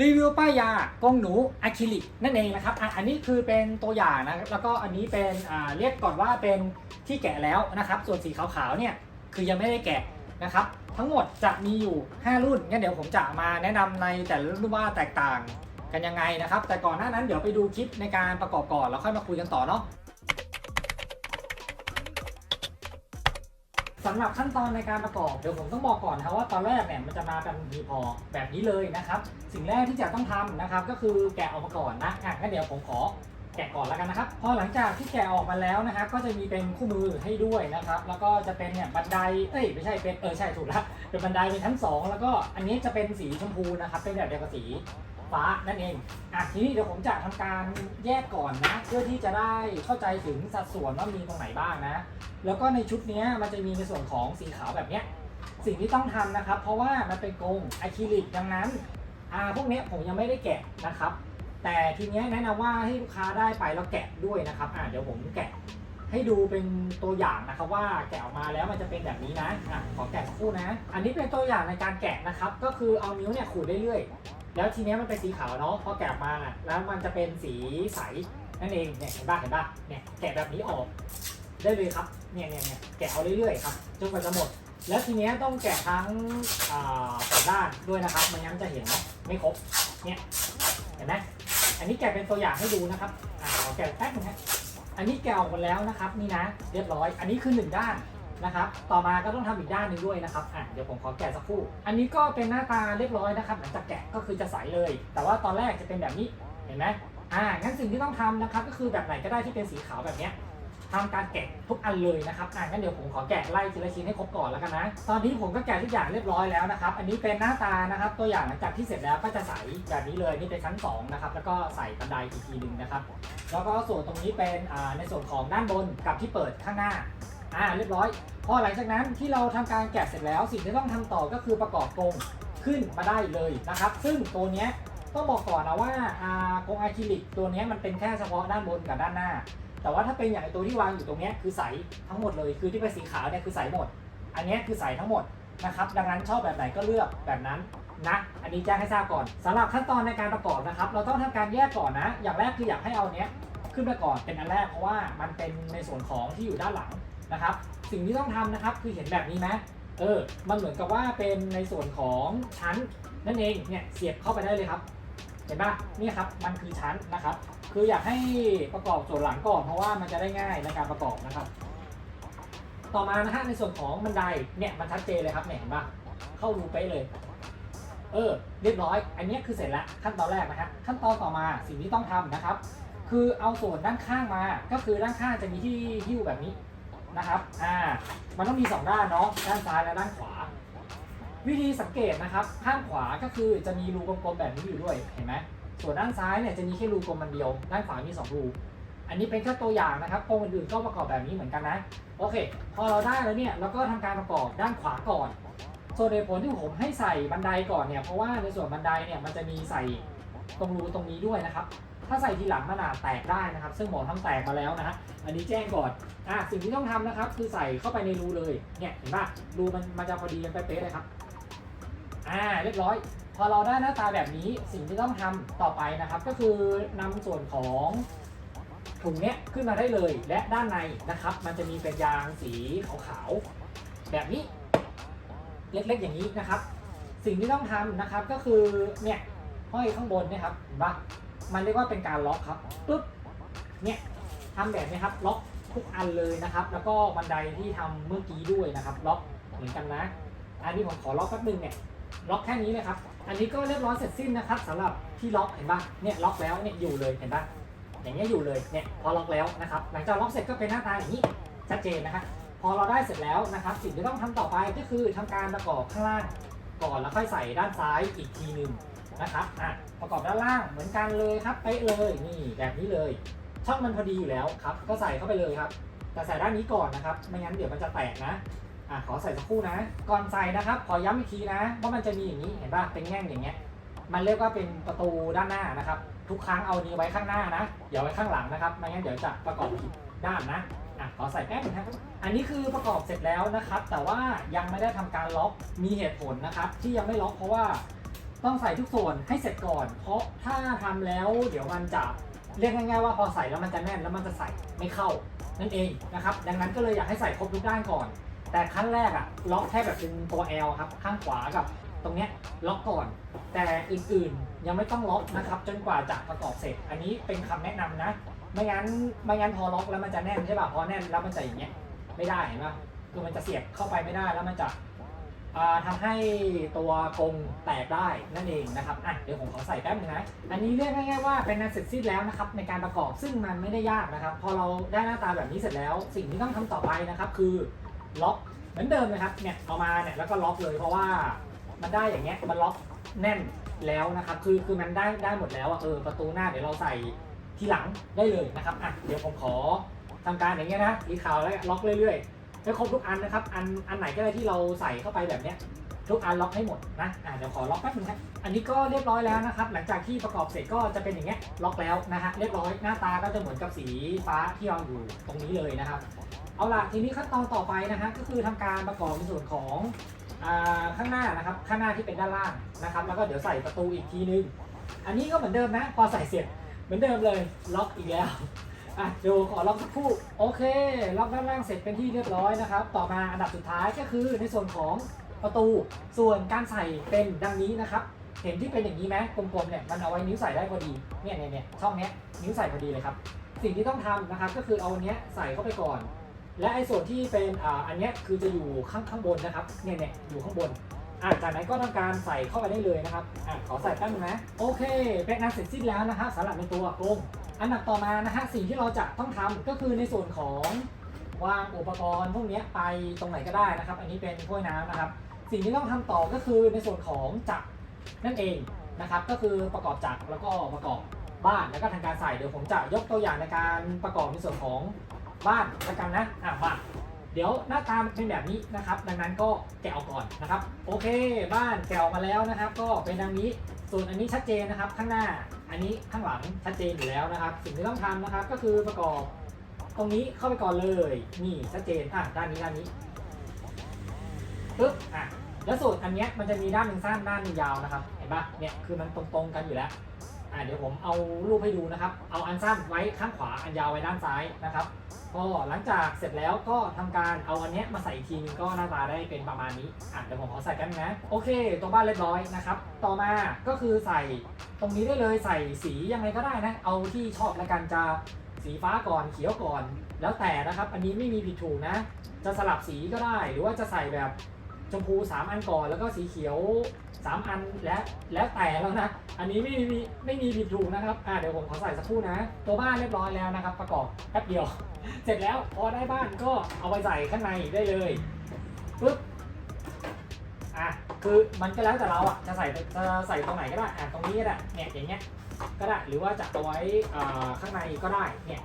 รีวิวป้ายยากงหนูอะคริลิกนั่นเองนะครับอะอันนี้คือเป็นตัวอย่างนะแล้วก็อันนี้เป็นอ่าเรียกก่อนว่าเป็นที่แกะแล้วนะครับ ส่วนสีขาวๆเนี่ยคือยังไม่ได้แกะนะครับ ทั้งหมดจะมีอยู่ 5 รุ่นงั้นเดี๋ยวผมจะมาแนะนำในแต่ละรุ่นว่าแตกต่างกันยังไงนะครับ แต่ก่อนหน้านั้นเดี๋ยวไปดูคลิปในการประกอบก่อนแล้วค่อยมาคุยกันต่อเนาะ สำหรับขั้นตอนในการประกอบเดี๋ยวผมต้องบอกก่อนนะครับว่าตอนแรกเนี่ยมันจะมาเป็นพีพอแบบนี้เลยนะครับ สิ่งแรกที่จะต้องทำนะครับ ก็คือแกะออกมาก่อนนะอะงั้นเดี๋ยวผมขอแกะก่อนแล้วกันนะครับ พอหลังจากที่แกะออกมาแล้วนะครับ ก็จะมีเป็นคู่มือให้ด้วยนะครับ แล้วก็จะเป็นเนี่ยบันไดเอ้ยไม่ใช่เป็นเออใช่ถูกแล้วเป็นบันไดเป็นชั้นสองแล้วก็อันนี้จะเป็นสีชมพูนะครับ เป็นแบบเดียวกับสี ฟ้านั่นเองอะทีนี้เดี๋ยวผมจะทำการแยกก่อนนะ เพื่อที่จะได้เข้าใจถึงสัดส่วนว่ามีตรงไหนบ้างนะ แล้วก็ในชุดนี้มันจะมีในส่วนของสีขาวแบบเนี้ยสิ่งที่ต้องทำนะครับ เพราะว่ามันเป็นกรงอะคริลิกดังนั้นอ่าพวกนี้ผมยังไม่ได้แกะนะครับ แต่ทีนี้แนะนำว่าให้ลูกค้าได้ไปแล้วแกะด้วยนะครับอ่าเดี๋ยวผมแกะให้ดูเป็นตัวอย่างนะครับว่าแกะออกมาแล้วมันจะเป็นแบบนี้นะอะขอแกะสักครู่นะ อันนี้เป็นตัวอย่างในการแกะนะครับ ก็คือเอานิ้วเนี่ยขูดเรื่อย แล้วทีเนี้ยมันเป็นสีขาวเนาะพอแกะออกมาน่ะแล้วมันจะเป็นสีใสนั่นเองเนี่ยเห็นป่ะเห็นป่ะเนี่ยแกะแบบนี้ออกได้เลยครับเนี่ยเนี่ยเนี่ยแกะเอาเรื่อยๆครับจนกว่าจะหมด แล้วทีเนี้ยต้องแกะทั้งสองด้านด้วยนะครับไม่งั้นจะเห็นไม่ครบเนี่ยเห็นไหมอันนี้แกะเป็นตัวอย่างให้ดูนะครับอ่าขอแกะแป๊บนึงฮะอันนี้แกะออกหมดแล้วนะครับนี่นะ เรียบร้อย อันนี้คือหนึ่งด้าน นะครับ ต่อมาก็ต้องทำอีกด้านหนึ่งด้วยนะครับอะเดี๋ยวผมขอแกะสักครู่ อันนี้ก็เป็นหน้าตาเรียบร้อยนะครับหลังจากแกะก็คือจะใสเลย แต่ว่าตอนแรกจะเป็นแบบนี้เห็นไหมอ่างั้นสิ่งที่ต้องทำนะครับก็คือแบบไหนก็ได้ที่เป็นสีขาวแบบเนี้ยทำการแกะทุกอันเลยนะครับอะงั้นเดี๋ยวผมขอแกะไล่ทีละชิ้นให้ครบก่อนแล้วกันนะ ตอนนี้ผมก็แกะทุกอย่างเรียบร้อยแล้วนะครับ อันนี้เป็นหน้าตานะครับ ตัวอย่างหลังจากที่เสร็จแล้วก็จะใสแบบนี้เลยนี่เป็นชั้น2นะครับแล้วก็ใส่บันไดอีกทีหนึ่งนะครับ แล้วก็ส่วนตรงนี้เป็นในส่วนของด้านบนกับที่เปิดข้างหน้า อ่าเรียบร้อย พอหลังจากนั้นที่เราทำการแกะเสร็จแล้ว สิ่งที่ต้องทำต่อก็คือประกอบกรงขึ้นมาได้เลยนะครับ ซึ่งตัวเนี้ยต้องบอกก่อนนะว่าอ่ากรงอะคริลิกตัวเนี้ยมันเป็นแค่เฉพาะด้านบนกับด้านหน้า แต่ว่าถ้าเป็นอย่างตัวที่วางอยู่ตรงเนี้ยคือใสทั้งหมดเลย คือที่เป็นสีขาวเนี่ยคือใสหมด อันเนี้ยคือใสทั้งหมดนะครับ ดังนั้นชอบแบบไหนก็เลือกแบบนั้นนะ อันนี้แจ้งให้ทราบก่อนสำหรับขั้นตอนในการประกอบนะครับ เราต้องทำการแยกก่อนนะ อย่างแรกคืออยากให้เอาเนี้ยขึ้นมาก่อนเป็นอันแรกเพราะว่ามันเป็นในส่วนของที่อยู่ด้านหลัง นะครับ สิ่งที่ต้องทำนะครับคือเห็นแบบนี้ไหมเออ มันเหมือนกับว่าเป็นในส่วนของชั้นนั่นเอง เนี่ยเสียบเข้าไปได้เลยครับ เห็นปะนี่ครับ มันคือชั้นนะครับ คืออยากให้ประกอบส่วนหลังก่อนเพราะว่ามันจะได้ง่ายในการประกอบนะครับ ต่อมานะฮะในส่วนของบันได เนี่ยมันชัดเจนเลยครับเนี่ยเห็นปะเข้ารูเป๊ะเลย เออ เรียบร้อย อันนี้คือเสร็จแล้วขั้นตอนแรกนะฮะ ขั้นตอนต่อมาสิ่งที่ต้องทำนะครับ คือเอาส่วนด้านข้างมา ก็คือด้านข้างจะมีที่หิ้วแบบนี้ นะครับ อ่า มันต้องมีสองด้านเนาะ ด้านซ้ายและด้านขวา วิธีสังเกตนะครับ ข้างขวาก็คือจะมีรูกลมๆแบบนี้อยู่ด้วย เห็นไหม ส่วนด้านซ้ายเนี่ยจะมีแค่รูกลมมันเดียว ด้านขวามี 2 รู อันนี้เป็นแค่ตัวอย่างนะครับกรงอื่นๆก็ประกอบแบบนี้เหมือนกันนะ โอเค พอเราได้แล้วเนี่ย เราก็ทำการประกอบด้านขวาก่อน ส่วนในผลที่ผมให้ใส่บันไดก่อนเนี่ย เพราะว่าในส่วนบันไดเนี่ยมันจะมีใส่ตรงรูตรงนี้ด้วยนะครับ ถ้าใส่ทีหลังมันอาจแตกได้นะครับ ซึ่งหมอทำแตกมาแล้วนะฮะอันนี้แจ้งก่อนอะสิ่งที่ต้องทำนะครับ คือใส่เข้าไปในรูเลยเนี่ยเห็นป่ะรูมันมันจะพอดีกันเป๊ะเลยครับอ่าเรียบร้อย พอเราได้หน้าตาแบบนี้สิ่งที่ต้องทำต่อไปนะครับ ก็คือนำส่วนของถุงเนี้ยขึ้นมาได้เลย และด้านในนะครับ มันจะมีเป็นยางสีขาวๆแบบนี้เล็กๆอย่างนี้นะครับ สิ่งที่ต้องทำนะครับก็คือเนี่ยห้อยข้างบนนี่ยครับเห็นปะ มันเรียกว่าเป็นการล็อกครับปุ๊บเนี่ยทำแบบนี้ครับล็อกทุกอันเลยนะครับ แล้วก็บันไดที่ทำเมื่อกี้ด้วยนะครับ ล็อกเหมือนกันนะ อันนี้ผมขอล็อกแป๊บนึงเนี่ยล็อกแค่นี้เลยครับ อันนี้ก็เรียบร้อยเสร็จสิ้นนะครับสำหรับที่ล็อกเห็นปะเนี่ยล็อกแล้วเนี่ยอยู่เลยเห็นปะอย่างเงี้ยอยู่เลยเนี่ยพอล็อกแล้วนะครับ หลังจากล็อกเสร็จก็เป็นหน้าตาอย่างนี้ชัดเจนนะครับพอเราได้เสร็จแล้วนะครับ สิ่งที่ต้องทำต่อไปก็คือทำการประกอบข้างล่างก่อนแล้วค่อยใส่ด้านซ้ายอีกทีหนึ่ง นะครับอะประกอบด้านล่างเหมือนกันเลยครับเป๊ะเลยนี่แบบนี้เลย ช่องมันพอดีอยู่แล้วครับ ก็ใส่เข้าไปเลยครับ แต่ใส่ด้านนี้ก่อนนะครับ ไม่งั้นเดี๋ยวมันจะแตกนะอะขอใส่สักครู่นะ ก่อนใส่นะครับ ขอย้ำอีกทีนะว่ามันจะมีอย่างนี้เห็นป่ะเป็นแง่งอย่างเงี้ยมันเรียกว่าเป็นประตูด้านหน้านะครับ ทุกครั้งเอานี้ไว้ข้างหน้านะอย่าไว้ข้างหลังนะครับไม่งั้นเดี๋ยวจะประกอบผิดด้านนะอะขอใส่แป๊บนึงครับอันนี้คือประกอบเสร็จแล้วนะครับ แต่ว่ายังไม่ได้ทำการล็อกมีเหตุผลนะครับ ที่ยังไม่ล็อกเพราะว่า ต้องใส่ทุกส่วนให้เสร็จก่อน เพราะถ้าทำแล้วเดี๋ยวมันจะเรียกง่ายๆว่าพอใส่แล้วมันจะแน่นแล้วมันจะใส่ไม่เข้านั่นเองนะครับ ดังนั้นก็เลยอยากให้ใส่ครบทุกด้านก่อน แต่ขั้นแรกอะล็อกแค่แบบเป็นตัว L ครับ ข้างขวากับ ตรงเนี้ยล็อกก่อน แต่อื่นๆยังไม่ต้องล็อกนะครับ จนกว่าจะประกอบเสร็จ อันนี้เป็นคำแนะนำนะ ไม่งั้นไม่งั้นพอล็อกแล้วมันจะแน่นใช่ป่ะพอแน่นแล้วมันจะอย่างเงี้ยไม่ได้เห็นป่ะคือมันจะเสียบเข้าไปไม่ได้แล้วมันจะ อ่าทำให้ตัวกรงแตกได้นั่นเองนะครับอะเดี๋ยวผมขอใส่แป๊บนึงนะ อันนี้เรียกง่ายๆว่าเป็นงานเสร็จสิ้นแล้วนะครับในการประกอบซึ่งมันไม่ได้ยากนะครับ พอเราได้หน้าตาแบบนี้เสร็จแล้ว สิ่งที่ต้องทำต่อไปนะครับ คือล็อกเหมือนเดิมนะครับเนี่ยเอามาเนี่ยแล้วก็ล็อกเลยเพราะว่ามันได้อย่างเงี้ยมันล็อกแน่นแล้วนะครับ คือคือมันได้ได้หมดแล้วอะเออประตูหน้าเดี๋ยวเราใส่ทีหลังได้เลยนะครับอะเดี๋ยวผมขอทำการอย่างเงี้ยนะรีขาวแล้วล็อกเรื่อยๆ ให้ครบทุกอันนะครับ อันอันไหนก็ได้ที่เราใส่เข้าไปแบบเนี้ยทุกอันล็อกให้หมดนะอะเดี๋ยวขอล็อกแป๊บนึงครับอันนี้ก็เรียบร้อยแล้วนะครับ หลังจากที่ประกอบเสร็จก็จะเป็นอย่างเงี้ยล็อกแล้วนะฮะเรียบร้อยหน้าตาก็จะเหมือนกับสีฟ้าที่วาอยู่ตรงนี้เลยนะครับ เอาล่ะทีนี้ขั้นตอนต่อไปนะฮะก็คือทำการประกอบในส่วนของอ่าข้างหน้านะครับข้างหน้าที่เป็นด้านล่างนะครับ แล้วก็เดี๋ยวใส่ประตูอีกทีนึง อันนี้ก็เหมือนเดิมนะ พอใส่เสร็จเหมือนเดิมเลยล็อกอีกแล้ว อะเดี๋ยวขอล็อกสักครู่โอเคล็อกด้านล่างเสร็จเป็นที่เรียบร้อยนะครับ ต่อมาอันดับสุดท้ายก็คือในส่วนของประตูส่วนการใส่เป็นดังนี้นะครับ เห็นที่เป็นอย่างนี้ไหมกลมๆเนี่ยมันเอาไว้นิ้วใส่ได้พอดีเนี่ยเนี่ยเนี่ยช่องเนี้ยนิ้วใส่พอดีเลยครับ สิ่งที่ต้องทำนะครับก็คือเอาอันเนี้ยใส่เข้าไปก่อน และไอ้ส่วนที่เป็นอ่าอันเนี้ยคือจะอยู่ข้างข้างบนนะครับเนี่ยเนี่ยอยู่ข้างบนอะจากนั้นก็ทำการใส่เข้าไปได้เลยนะครับอะขอใส่แป๊บนึงนะโอเคเป็นงานเสร็จสิ้นแล้วนะฮะสำหรับในตัวกรง อันดับต่อมานะฮะสิ่งที่เราจะต้องทำก็คือในส่วนของวางอุปกรณ์พวกนี้ไปตรงไหนก็ได้นะครับ อันนี้เป็นถ้วยน้ำนะครับ สิ่งที่ต้องทำต่อก็คือในส่วนของจักรนั่นเองนะครับ ก็คือประกอบจักรแล้วก็ประกอบบ้านแล้วก็ทางการใส่เดี๋ยวผมจะยกตัวอย่างในการประกอบในส่วนของบ้านแล้วกันนะอะมาเดี๋ยวหน้าตามเป็นแบบนี้นะครับ ดังนั้นก็แกะออกก่อนนะครับ โอเค บ้านแกะออกมาแล้วนะครับ ก็เป็นดังนี้ส่วนอันนี้ชัดเจนนะครับ ข้างหน้า อันนี้ข้างหลังชัดเจนอยู่แล้วนะครับ สิ่งที่ต้องทำนะครับ ก็คือประกอบตรงนี้เข้าไปก่อนเลย นี่ชัดเจนอะด้านนี้ด้านนี้ปึ๊บอะแล้วส่วนอันเนี้ยมันจะมีด้านหนึ่งสั้นด้านหนึ่งยาวนะครับเห็นปะเนี่ยคือมันตรงๆกันอยู่แล้วอะเดี๋ยวผมเอารูปให้ดูนะครับ เอาอันสั้นไว้ข้างขวาอันยาวไว้ด้านซ้ายนะครับ ก็หลังจากเสร็จแล้วก็ทำการเอาอันเนี้ยมาใส่ทีนึงก็หน้าตาได้เป็นประมาณนี้อะเดี๋ยวผมขอใส่กันนะ โอเค ตัวบ้านเรียบร้อยนะครับ ต่อมาก็คือใส่ตรงนี้ได้เลยใส่สียังไงก็ได้นะ เอาที่ชอบละกันจะสีฟ้าก่อนเขียวก่อน แล้วแต่นะครับ อันนี้ไม่มีผิดถูกนะ จะสลับสีก็ได้ หรือว่าจะใส่แบบ ชมพู 3 อันก่อนแล้วก็สีเขียว 3 อันและแล้วแต่แล้วนะ อันนี้ไม่มีไม่มีผิดถูกนะครับอะเดี๋ยวผมขอใส่สักครู่นะ ตัวบ้านเรียบร้อยแล้วนะครับ ประกอบแป๊บเดียว เสร็จแล้วพอได้บ้านก็เอาไปใส่ข้างในได้เลยปึ๊บอะคือมันก็แล้วแต่เราอะจะใส่จะใส่ตรงไหนก็ได้อะตรงนี้ก็ได้เนี่ยอย่างเงี้ยก็ได้หรือว่าจะเอาไว้อ่าข้างในก็ได้เนี่ย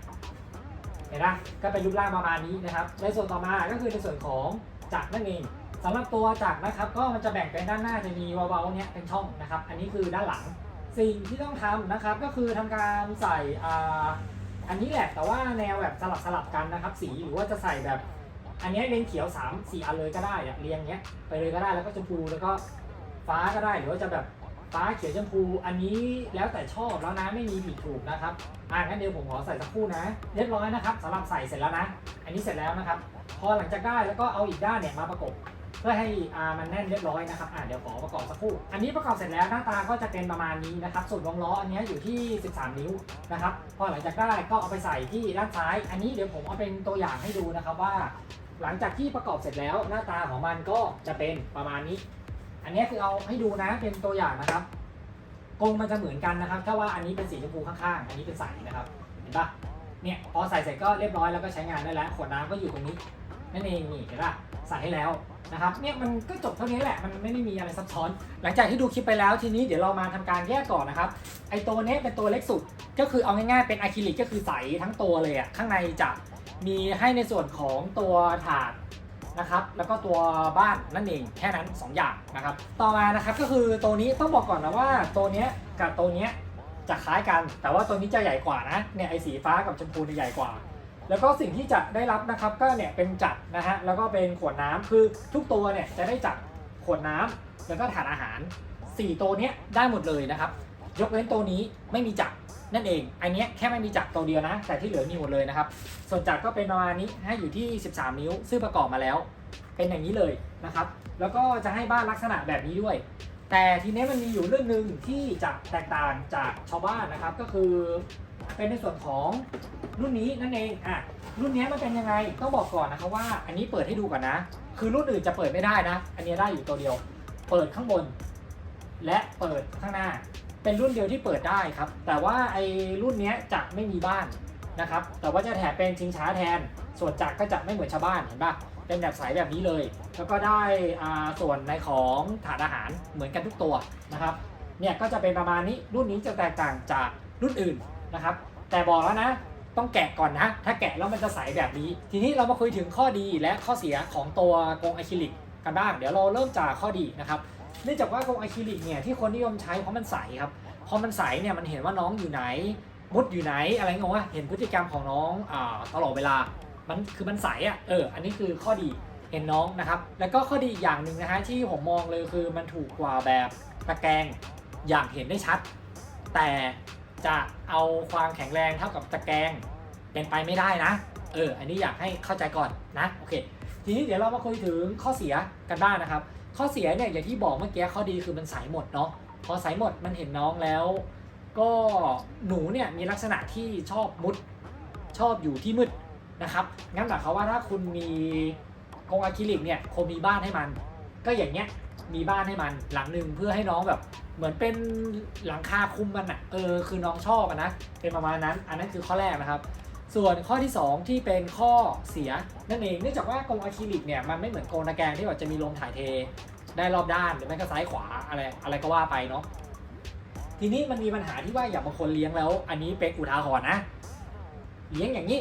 เห็นไหมก็เป็นรูปร่างประมาณนี้นะครับ ในส่วนต่อมาก็คือในส่วนของจักรนั่นเอง สำหรับตัวจักรนะครับก็มันจะแบ่งเป็นด้านหน้าจะมีเบาๆเนี้ยเป็นช่องนะครับ อันนี้คือด้านหลัง สิ่งที่ต้องทำนะครับก็คือทำการใส่อ่าอันนี้แหละแต่ว่าแนวแบบสลับสลับกันนะครับ สีหรือว่าจะใส่แบบ อันนี้ยเลนเขียว3 4อันเลยก็ได้เรียงเนี้ยไปเลยก็ได้แล้วก็ชมพูแล้วก็ฟ้าก็ได้หรือว่าจะแบบฟ้าเขียวชมพู อันนี้แล้วแต่ชอบแล้วนะไม่มีผิดถูกนะครับอะงั้นเดี๋ยวผมขอใส่สักคู่นะ เรียบร้อยนะครับสำหรับใส่เสร็จแล้วนะ อันนี้เสร็จแล้วนะครับ พอหลังจากได้แล้วก็เอาอีกด้านเนี่ยมาประกบ เพื่อให้อ่ามันแน่นเรียบร้อยนะครับอ่าเดี๋ยวขอประกอบสักครู่ อันนี้ประกอบเสร็จแล้วหน้าตาก็จะเป็นประมาณนี้นะครับ ส่วนวงล้ออันนี้อยู่ที่ 13 นิ้วนะครับ พอหลังจากได้ก็เอาไปใส่ที่ด้านซ้าย อันนี้เดี๋ยวผมเอาเป็นตัวอย่างให้ดูนะครับว่า หลังจากที่ประกอบเสร็จแล้วหน้าตาของมันก็จะเป็นประมาณนี้ อันนี้คือเอาให้ดูนะเป็นตัวอย่างนะครับกงมันจะเหมือนกันนะครับแค่ว่าอันนี้เป็นสีชมพูข้างๆ อันนี้เป็นใสนะครับ เห็นปะเนี่ยพอใส่เสร็จก็เรียบร้อยแล้วก็ใช้งานได้แล้ว ขวดน้ำก็อยู่ตรงนี้ นั่นเองนี่เห็นปะใส่ให้แล้ว นะครับเนี่ยมันก็จบเท่านี้แหละมันไม่ได้มีอะไรซับซ้อน หลังจากที่ดูคลิปไปแล้วทีนี้เดี๋ยวเรามาทำการแยกก่อนนะครับไอตัวนี้เป็นตัวเล็กสุดก็คือเอาง่ายๆเป็นอะคริลิกก็คือใสทั้งตัวเลยอะข้างในจะมีให้ในส่วนของตัวถาดนะครับแล้วก็ตัวบ้านนั่นเองแค่นั้น 2 อย่างนะครับ ต่อมานะครับก็คือตัวนี้ต้องบอกก่อนนะว่าตัวนี้กับตัวนี้จะคล้ายกัน แต่ว่าตัวนี้จะใหญ่กว่านะเนี่ยไอสีฟ้ากับชมพูเนี่ยใหญ่กว่า แล้วก็สิ่งที่จะได้รับนะครับก็เนี่ยเป็นจัดนะฮะแล้วก็เป็นขวดน้ำคือทุกตัวเนี่ยจะได้จัดขวดน้ำแล้วก็ถาดอาหาร 4 ตัวเนี้ยได้หมดเลยนะครับ ยกเว้นตัวนี้ไม่มีจักรนั่นเองอันเนี้ยแค่ไม่มีจักรตัวเดียวนะ แต่ที่เหลือมีหมดเลยนะครับ ส่วนจักรก็เป็นประมาณนี้ให้อยู่ที่ 13 นิ้ว ซึ่งประกอบมาแล้ว เป็นอย่างนี้เลยนะครับ แล้วก็จะให้บ้านลักษณะแบบนี้ด้วย แต่ทีนี้มันมีอยู่เรื่องหนึ่งที่จะแตกต่างจากชาวบ้านนะครับ ก็คือ เป็นในส่วนของรุ่นนี้นั่นเองอะรุ่นนี้มันเป็นยังไงต้องบอกก่อนนะครับว่า อันนี้เปิดให้ดูก่อนนะ คือรุ่นอื่นจะเปิดไม่ได้นะ อันนี้ได้อยู่ตัวเดียว เปิดข้างบน และเปิดข้างหน้า เป็นรุ่นเดียวที่เปิดได้ครับ แต่ว่าไอ้รุ่นนี้จะไม่มีบ้านนะครับ แต่ว่าจะแถมเป็นชิงช้าแทน ส่วนจักรก็จะไม่เหมือนชาวบ้านเห็นปะเป็นแบบใสแบบนี้เลย แล้วก็ได้ส่วนในของถาดอาหารเหมือนกันทุกตัวนะครับ เนี่ยก็จะเป็นประมาณนี้รุ่นนี้จะแตกต่างจากรุ่นอื่น นะครับ แต่บอกแล้วนะต้องแกะก่อนนะ ถ้าแกะแล้วมันจะใสแบบนี้ ทีนี้เรามาคุยถึงข้อดีและข้อเสียของตัวกรงอะคริลิกกันบ้าง เดี๋ยวเราเริ่มจากข้อดีนะครับ เนื่องจากว่ากรงอะคริลิกเนี่ยที่คนนิยมใช้เพราะมันใสครับ พอมันใสเนี่ยมันเห็นว่าน้องอยู่ไหน มุดอยู่ไหนอะไรเงี้ยว่าเห็นพฤติกรรมของน้องอตลอดเวลา มันคือมันใสอะ เออ อันนี้คือข้อดีเห็นน้องนะครับ แล้วก็ข้อดีอีกอย่างหนึ่งนะฮะที่ผมมองเลยคือมันถูกกว่าแบบตะแกรงอย่างเห็นได้ชัด แต่ จะเอาความแข็งแรงเท่ากับตะแกรงเป็นไปไม่ได้นะ เออ อันนี้อยากให้เข้าใจก่อนนะ โอเค ทีนี้เดี๋ยวเรามาคุยถึงข้อเสียกันบ้างนะครับ ข้อเสียเนี่ยอย่างที่บอกเมื่อกี้ข้อดีคือมันใสหมดเนาะ พอใสหมดมันเห็นน้องแล้ว ก็หนูเนี่ยมีลักษณะที่ชอบมุดชอบอยู่ที่มืดนะครับ งั้นหมายความว่าถ้าคุณมีกรงอะคริลิกเนี่ยคงมีบ้านให้มัน ก็อย่างเงี้ย มีบ้านให้มันหลังหนึ่งเพื่อให้น้องแบบ เหมือนเป็นหลังคาคุมมันอะเออคือน้องชอบอะนะเป็นประมาณนั้น อันนั้นคือข้อแรกนะครับ ส่วนข้อที่ 2 ที่เป็นข้อเสียนั่นเองเนื่องจากว่ากรงอะคริลิกเนี่ยมันไม่เหมือนกรงตะแกรงที่แบบจะมีลมถ่ายเทได้รอบด้านหรือไม่ก็ซ้ายขวาอะไรอะไรก็ว่าไปเนาะทีนี้มันมีปัญหาที่ว่าอย่างบางคนเลี้ยงแล้ว อันนี้เป็นอุทาหรณ์นะ เลี้ยงอย่างนี้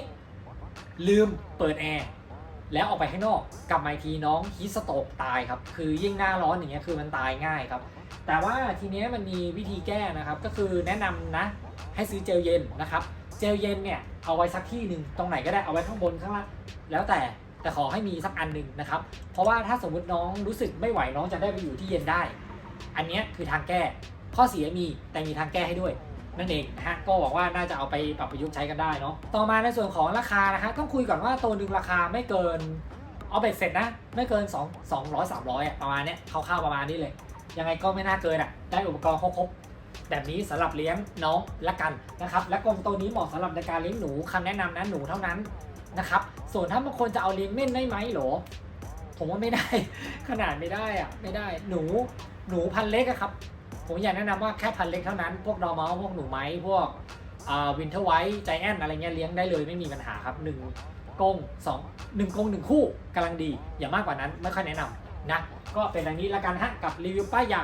ลืมเปิดแอร์ แล้วออกไปข้างนอกกลับมาทีน้องฮีสโตกตายครับ คือยิ่งหน้าร้อนอย่างเงี้ยคือมันตายง่ายครับ แต่ว่าทีเนี้ยมันมีวิธีแก้นะครับ ก็คือแนะนำนะให้ซื้อเจลเย็นนะครับ เจลเย็นเนี่ยเอาไว้สักที่หนึ่งตรงไหนก็ได้เอาไว้ข้างบนข้างล่างแล้วแต่แต่ขอให้มีสักอันหนึ่งนะครับ เพราะว่าถ้าสมมติน้องรู้สึกไม่ไหวน้องจะได้ไปอยู่ที่เย็นได้ อันเนี้ยคือทางแก้ ข้อเสียมีแต่มีทางแก้ให้ด้วย นั่นเองนะฮะก็หวังว่าน่าจะเอาไปปรับประยุกต์ใช้กันได้เนาะต่อมาในส่วนของราคานะฮะต้องคุยก่อนว่าตัวหนึ่งราคาไม่เกินเอาเบ็ดเสร็จนะไม่เกิน 2 200 300อะประมาณเนี้ยคร่าวๆประมาณนี้เลย ยังไงก็ไม่น่าเกินอะได้อุปกรณ์ครบแบบนี้สำหรับเลี้ยงน้องละกันนะครับ และกรงตัวนี้เหมาะสำหรับในการเลี้ยงหนูคำแนะนำนะหนูเท่านั้นนะครับ ส่วนถ้าบางคนจะเอาเลี้ยงเม่นได้ไหมเหรอ ผมว่าไม่ได้ ขนาดไม่ได้อะไม่ได้หนูหนูพันเล็กอะครับ ผมอยากแนะนำว่าแค่พันเล็กเท่านั้น พวกดอร์เมาพวกหนูไม้พวกวินเทอร์ไวท์ใจแอนอะไรเงี้ยเลี้ยงได้เลยไม่มีปัญหาครับหนึ่งกงสองหนึ่งกงหนึ่งคู่กำลังดี อย่ามากกว่านั้นไม่ค่อยแนะนำนะ ก็เป็นอย่างนี้ละกันฮะกับรีวิวป้ายยา